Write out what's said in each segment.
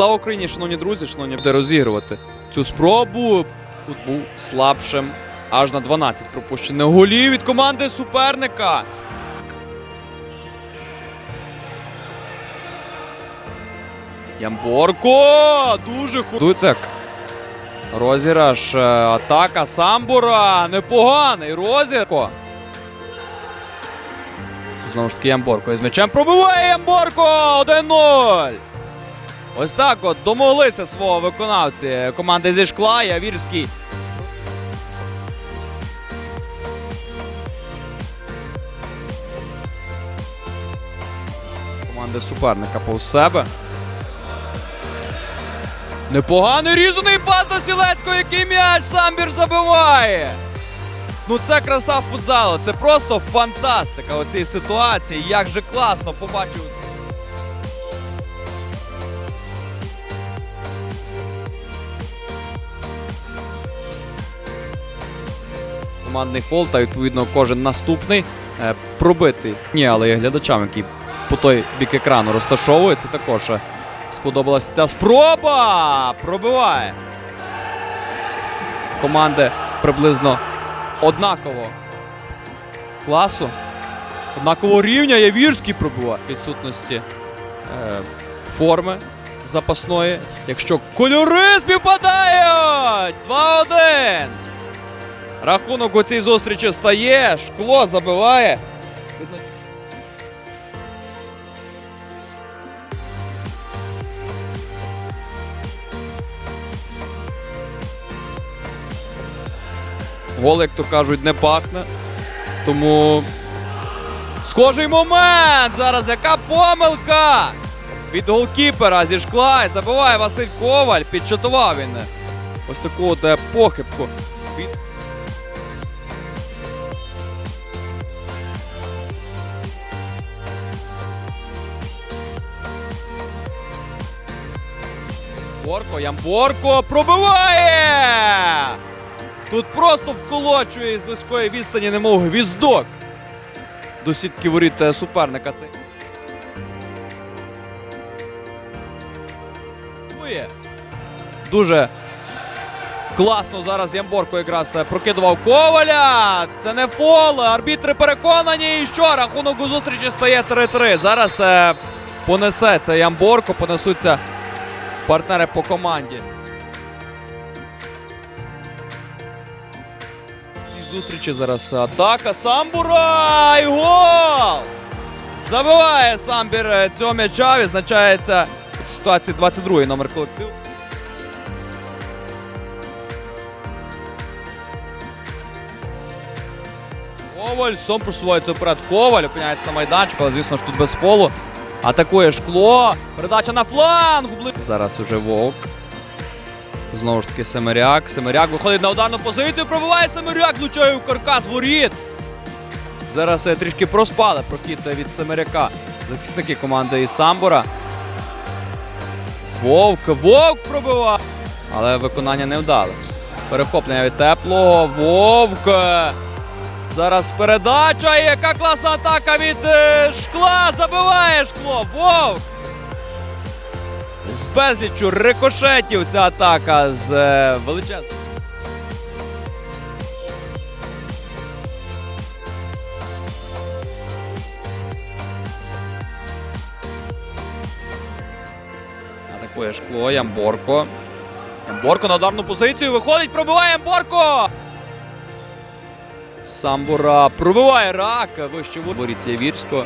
Слава Україні, шановні друзі, шановні буде розігрувати цю спробу. Тут був слабшим аж на 12 пропущених голів від команди суперника. Ямборко! Дуже. Дуцек. Розіграш. е, Атака Самбура. Непоганий розіграш. Знову ж таки Ямборко із м'ячем пробиває Ямборко! 1-0! Ось так от домоглися свого виконавці команди зі шкла. Явірський. Команди суперника повз себе. Непоганий різаний пас до Сілецького, який м'яч Самбір забиває. Ну це краса футзалу, це просто фантастика у цій ситуації. Як же класно побачив. Командний фол та відповідно кожен наступний е, пробитий. Ні, але є глядачам, які по той бік екрану розташовуються. Також е, сподобалася ця спроба. Пробиває. Команди приблизно однаково класу. Однакового рівня Явірський пробиває. Відсутності е, форми запасної. Якщо кольори співпадають! 2-1. Рахунок у цій зустрічі стає. Шкло забиває. Гол, як то кажуть, не пахне. Тому схожий момент. Зараз яка помилка від голкіпера зі шкла і забиває Василь Коваль. Підчатував він. Ось таку от е, похибку. Від... Борко, Ямборко пробиває! Тут просто вколочує із близької відстані, немов гвіздок. До сітки воріт е, суперника. Це. Дуже класно зараз Ямборко якраз е, прокидував Коваля. Це не фол. Арбітри переконані. І що? Рахунок у зустрічі стає 3-3. Зараз е, понесе це Ямборко, понесуться партнери по команді. зустрічі зараз атака Самбура і гол! Забиває Самбір цього м'яча. Відзначається в ситуації 22-й номер колективу. Коваль сом просувається вперед. Коваль опиняється на майданчику, але звісно ж тут без фолу. Атакує шкло. Передача на фланг. Зараз уже Вовк. Знову ж таки Семеряк. Семеряк виходить на ударну позицію. Пробиває Семеряк, влучає у каркас воріт. Зараз е, трішки проспали прохід від Семеряка. Захисники команди із Самбора. Вовк, Вовк пробиває. Але виконання не вдале. Перехоплення від теплого. Вовк. Зараз передача. Яка класна атака від е, шкла. Забиває шкло. Вовк. З безліччю рикошетів ця атака з е, величезним. Атакує шкло, Ямборко. Ямборко на ударну позицію виходить, пробиває Ямборко! Самбура пробиває рак. Вище воріт Явірського.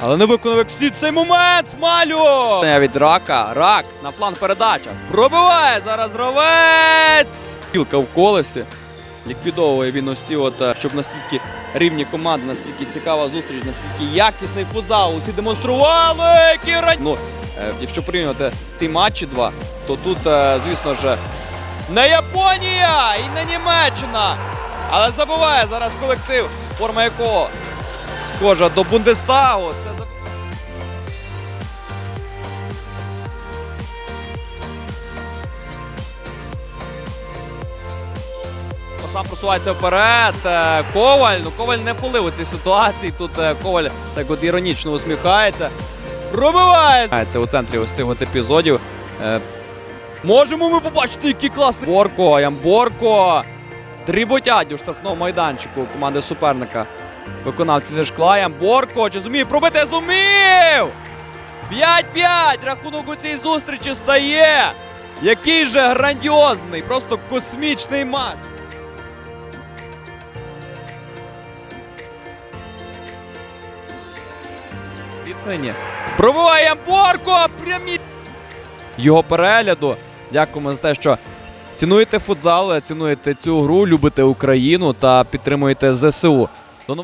Але не виконав як слід цей момент. Смалю! Від рака. Рак на фланг передача. Пробиває зараз Ровець. Пілка в колесі. Ліквідовує він ось ці от, е, щоб настільки рівні команди, настільки цікава зустріч, настільки якісний футзал. Усі демонстрували. Які ран... Ну, е, якщо порівнювати ці матчі два, то тут, е, звісно ж, не Японія і не Німеччина. Але забуває зараз колектив, форма якого схожа до Бундестагу. Це за- Сам просувається вперед. Е, Коваль. Ну Коваль не фолив у цій ситуації. Тут е, Коваль так от іронічно усміхається. Пробиває! Це у центрі ось цих от епізодів. Можемо ми побачити, який класний Борко, Ямборко. Дріботять у штрафному майданчику команди суперника. Виконавці зі шкла. Ямборко. Чи зумів пробити? Зумів! 5-5! Рахунок у цій зустрічі стає! Який же грандіозний, просто космічний матч! Пробиває Ямборко! Прямі його перегляду. Дякуємо за те, що цінуєте футзал, цінуєте цю гру, любите Україну та підтримуєте ЗСУ. До нових